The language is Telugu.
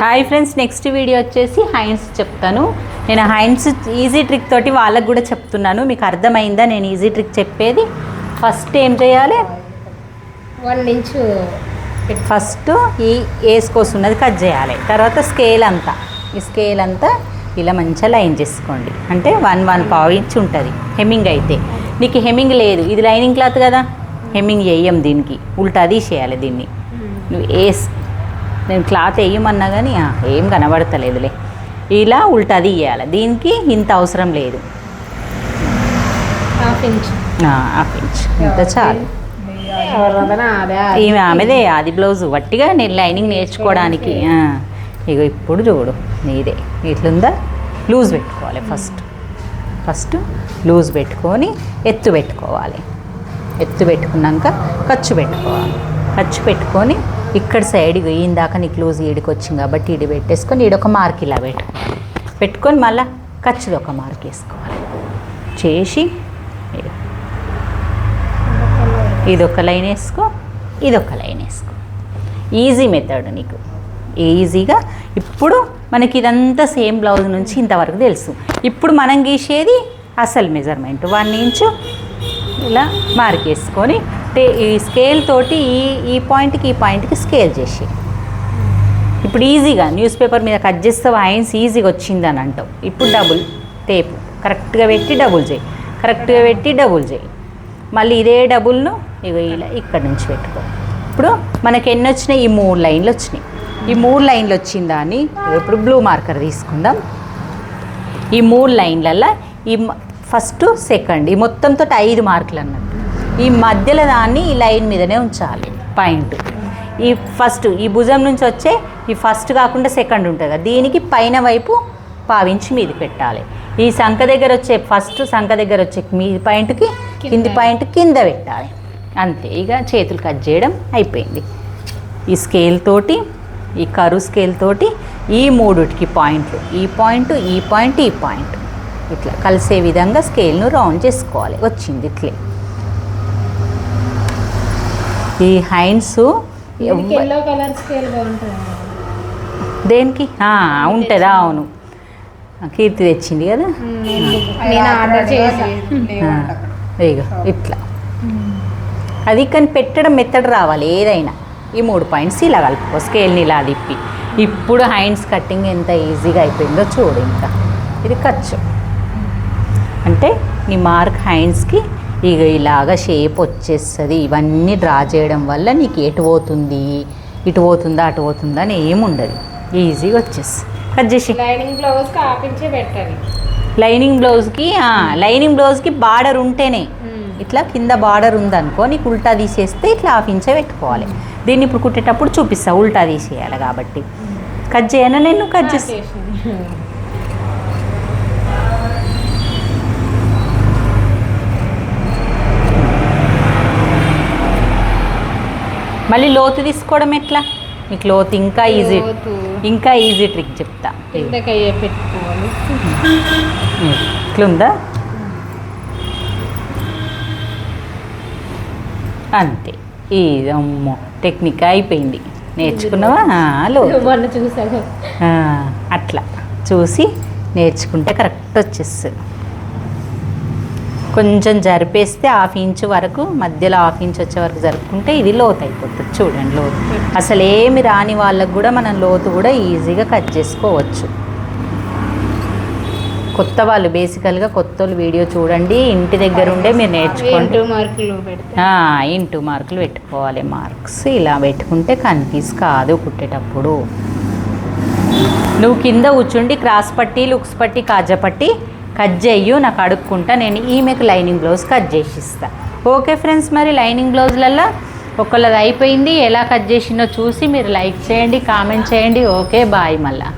హాయ్ ఫ్రెండ్స్ నెక్స్ట్ వీడియో వచ్చేసి హైన్స్ చెప్తాను. నేను హైన్స్ ఈజీ ట్రిక్ తోటి వాళ్ళకు కూడా చెప్తున్నాను. మీకు అర్థమైందా? నేను ఈజీ ట్రిక్ చెప్పేది. ఫస్ట్ ఏం చేయాలి? వన్ ఇంచ్ ఫస్ట్ ఈ ఏసుకోస్ ఉన్నది కట్ చేయాలి. తర్వాత స్కేల్ అంతా. ఈ స్కేల్ అంతా ఇలా మంచిగా లైన్ చేసుకోండి. అంటే వన్ వన్ పావు ఇంచ్ ఉంటుంది. హెమ్మింగ్ అయితే. నీకు హెమ్మింగ్ లేదు. ఇది లైనింగ్ క్లాత్ కదా? హెమ్మింగ్ వేయం దీనికి. ఉల్టా తీసేయాలి దీన్ని. నువ్వు వేస్ నేను క్లాత్ వేయమన్నా కానీ ఏం కనబడతలేదులే. ఇలా ఉల్టా తీయాలి. దీనికి ఇంత అవసరం లేదు. Half inch. ఇంత చాలు. ఈమె ఆమెదే అది బ్లౌజ్. వట్టిగా నేను లైనింగ్ నేర్చుకోవడానికి. ఇగో ఇప్పుడు చూడు. నీదే. ఇట్లుందా లూజ్ పెట్టుకోవాలి ఫస్ట్. ఫస్ట్ లూజ్ పెట్టుకొని ఎత్తు పెట్టుకోవాలి. ఎత్తు పెట్టుకున్నాక ఖర్చు పెట్టుకోవాలి. ఖర్చు పెట్టుకొని ఇక్కడ సైడ్ ఇందాక నీ క్లోజ్ ఈడికి వచ్చింది కాబట్టి ఈడి పెట్టేసుకొని ఈడొక మార్క్ ఇలా పెట్టుకోవాలి పెట్టుకొని మళ్ళీ ఖర్చుది ఒక మార్క్ వేసుకోవాలి. చేసి ఇదొక లైన్ వేసుకో ఇదొక లైన్ వేసుకో. ఈజీ మెథడ్ నీకు. ఈజీగా ఇప్పుడు మనకి ఇదంతా సేమ్ బ్లౌజ్ నుంచి ఇంతవరకు తెలుసు. ఇప్పుడు మనం గీసేది అసలు మెజర్మెంట్ వన్ ఇంచు ఇలా మార్క్ వేసుకొని టే- ఈ స్కేల్ తోటి ఈ ఈ పాయింట్కి ఈ పాయింట్కి స్కేల్ చేసి. ఇప్పుడు ఈజీగా న్యూస్ పేపర్ మీద కట్ చేస్తే ఆయన్స్ ఈజీగా వచ్చిందని అంటావు ఇప్పుడు డబుల్ టేపు. కరెక్ట్గా పెట్టి డబుల్ చేయి. కరెక్ట్గా పెట్టి డబుల్ చేయి. మళ్ళీ ఇదే డబుల్ను ఇక ఇలా ఇక్కడ నుంచి పెట్టుకో. ఇప్పుడు మనకి ఎన్ని వచ్చినాయి? ఈ మూడు లైన్లు వచ్చినాయి. ఈ మూడు లైన్లు వచ్చిందా అని ఇప్పుడు బ్లూ మార్కర్ తీసుకుందాం. ఈ మూడు లైన్లల్లో ఈ ఫస్ట్ సెకండ్. ఈ మొత్తంతో ఐదు మార్కులు అన్నట్టు. ఈ మధ్యలో దాన్ని ఈ లైన్ మీదనే ఉంచాలి. పాయింట్. ఈ ఫస్ట్ ఈ భుజం నుంచి వచ్చే ఈ ఫస్ట్ కాకుండా సెకండ్ ఉంటుంది కదా. దీనికి పైన వైపు పావించి మీది పెట్టాలి. ఈ సంఖ దగ్గర వచ్చే ఫస్ట్ సంఖ దగ్గర వచ్చే మీది పాయింట్కి కింది. పాయింట్ కింద పెట్టాలి. అంతే. ఇక చేతులు కట్ చేయడం అయిపోయింది. ఈ స్కేల్ తోటి ఈ కరు స్కేల్ తోటి ఈ మూడుటికి పాయింట్లు. ఈ పాయింట్ ఈ పాయింట్ ఈ పాయింట్. ఇట్లా కలిసే విధంగా స్కేల్ను రౌండ్ చేసుకోవాలి. వచ్చింది ఇట్లే. ఈ బాగుంటుంది దేనికి ఆ, ఉంటుందా అవును. కీర్తి తెచ్చింది కదా? ఇగో ఇట్లా. అది కానీ పెట్టడం మెత్తడు రావాలి ఏదైనా. ఈ మూడు పాయింట్స్ ఇలా కలుపుకో స్కేల్ని ఇలా తిప్పి. ఇప్పుడు హ్యాండ్స్ కట్టింగ్ ఎంత ఈజీగా అయిపోయిందో చూడు ఇంకా. ఇది ఖర్చు. అంటే నీ మార్క్ హ్యాండ్స్కి ఇక ఇలాగ షేప్ వచ్చేస్తుంది. ఇవన్నీ డ్రా చేయడం వల్ల నీకు ఎటు పోతుంది? ఇటు పోతుందా? అటు పోతుందా? అని ఏముండదు ఈజీగా వచ్చేస్తుంది. కట్ చేసి. లైనింగ్ బ్లౌజ్ పెట్టాలి లైనింగ్ బ్లౌజ్కి లైనింగ్ బ్లౌజ్కి బార్డర్ ఉంటేనే ఇట్లా కింద బార్డర్ ఉందనుకో నీకు ఉల్టా తీసేస్తే ఇట్లా హాఫ్ ఇంచే పెట్టుకోవాలి. దీన్ని ఇప్పుడు కుట్టేటప్పుడు చూపిస్తా. ఉల్టా తీసేయాలి కాబట్టి. కట్ చేయనా నేను? కట్ చేస్తా. మళ్ళీ లోతు తీసుకోవడం ఎట్లా? నీకు లోతు ఇంకా ఈజీ. ఇంకా ఈజీ ట్రిక్ చెప్తా. పెట్టుకోవాలి. ఇట్లుందా? అంతే. ఇది అమ్మో టెక్నిక్ అయిపోయింది. నేర్చుకున్నావా? మొన్న చూసాను అట్లా. చూసి నేర్చుకుంటే కరెక్ట్ వచ్చేస్తుంది. కొంచెం జరిపేస్తే హాఫ్ ఇంచ్ వరకు మధ్యలో హాఫ్ ఇంచ్ వచ్చే వరకు జరుపుకుంటే ఇది లోతు అయిపోతుంది. చూడండి లోతు. అసలు ఏమి రాని వాళ్ళకు కూడా మనం లోతు కూడా ఈజీగా కట్ చేసుకోవచ్చు. కొత్త వాళ్ళు బేసికల్గా కొత్త వాళ్ళు వీడియో చూడండి ఇంటి దగ్గర ఉండే మీరు నేర్చుకోండి. ఇంటూ మార్కులు పెట్టుకోవాలి. మార్క్స్ ఇలా పెట్టుకుంటే కన్ఫ్యూజ్ కాదు కుట్టేటప్పుడు. నువ్వు కింద కూర్చుండి క్రాస్ పట్టి లుక్స్ పట్టి కాజా పట్టి కట్ చేయు నాకు అడుక్కుంటా నేను ఈమెకు లైనింగ్ బ్లౌజ్ కట్ చేసి ఇస్తా ఓకే ఫ్రెండ్స్ మరి లైనింగ్ బ్లౌజ్లల్లో ఒకళ్ళది అయిపోయింది ఎలా కట్ చేసిందో చూసి మీరు లైక్ చేయండి కామెంట్ చేయండి. ఓకే బాయ్ మళ్ళీ.